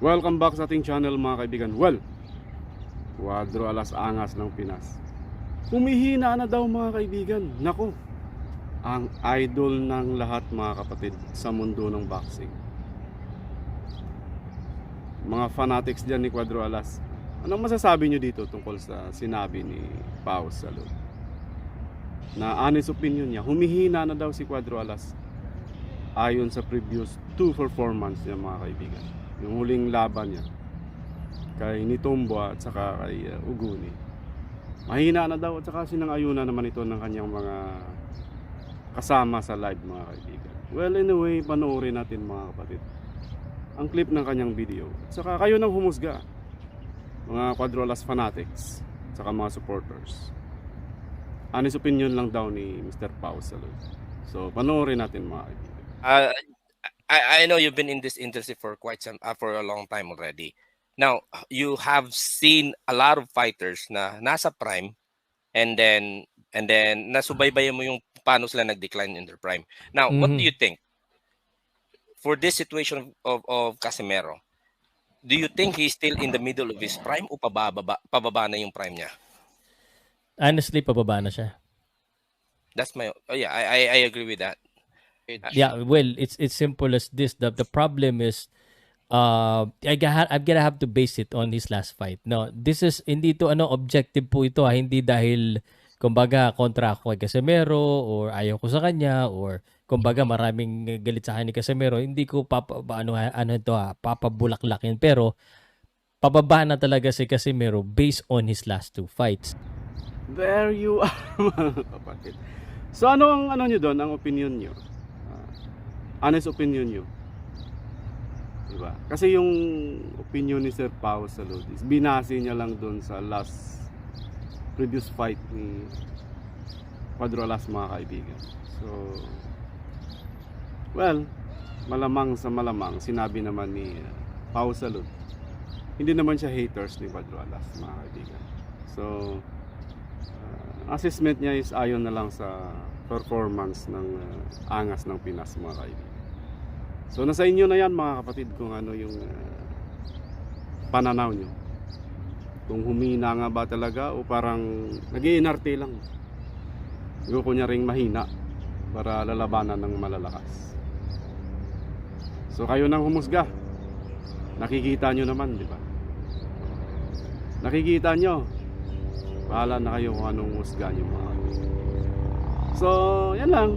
Welcome back sa ating channel mga kaibigan. Well, Cuadro alas angas ng Pinas. Humihina na daw mga kaibigan. Nako, ang idol ng lahat mga kapatid sa mundo ng boxing. Mga fanatics dyan ni Cuadro Alas. Anong masasabi nyo dito tungkol sa sinabi ni Pao Salud? Na honest opinion niya, humihina na daw si Cuadro Alas ayon sa previous two performance niya mga kaibigan. Yung huling laban niya kay Nitombo at saka kay uh, Uguni. Mahina na daw at saka sinangayuna naman ito ng kanyang mga kasama sa live mga kaibigan. Well anyway, panoorin natin mga kapatid ang clip ng kanyang video. At saka kayo nang humusga mga Quadrolas fanatics at saka mga supporters. Honest opinion lang daw ni Mr. Pao Salud. So panoorin natin mga kaibigan. Uh, I, I know you've been in this industry for quite some uh, for a long time already. Now, you have seen a lot of fighters na nasa prime and then and then nasubaybayan mo yung paano sila nag-decline in their prime. Now, what do Mhm. you think? For this situation of, of Casemiro, do you think he's still in the middle of his prime o pababa, pababa na yung prime niya? Honestly, pababa na siya. That's my oh yeah, I I, I agree with that. Yeah, well, it's it's simple as this. The the problem is uh I got I'm gonna have to base it on his last fight. No, this is hindi to ano objective po ito ha, hindi dahil kumbaga kontra ako kay Casemiro or ayaw ko sa kanya or kumbaga maraming galit sa akin ni Casemiro. Hindi ko papa ano ano ito ha, papabulaklakin pero pababa na talaga si Casemiro based on his last two fights. There you are. So ano ang ano nyo doon, ang opinion nyo? Honest opinion nyo. Diba? Kasi yung opinion ni Sir Pao Salud is binase niya lang doon sa last previous fight ni Quadrolas mga kaibigan. So, well, malamang sa malamang, sinabi naman ni uh, Pao Salud, hindi naman siya haters ni Quadrolas mga kaibigan. So, uh, assessment niya is ayon na lang sa performance ng uh, angas ng Pinas mga kaibigan. So nasa inyo na yan mga kapatid kung ano yung uh, pananaw nyo. Kung humina nga ba talaga o parang nag lang. Gusto niya ring mahina para lalabanan ng malalakas. So kayo nang humusga. Nakikita nyo naman, di ba? Nakikita nyo. Bahala na kayo kung anong husga nyo mga. So, yan lang.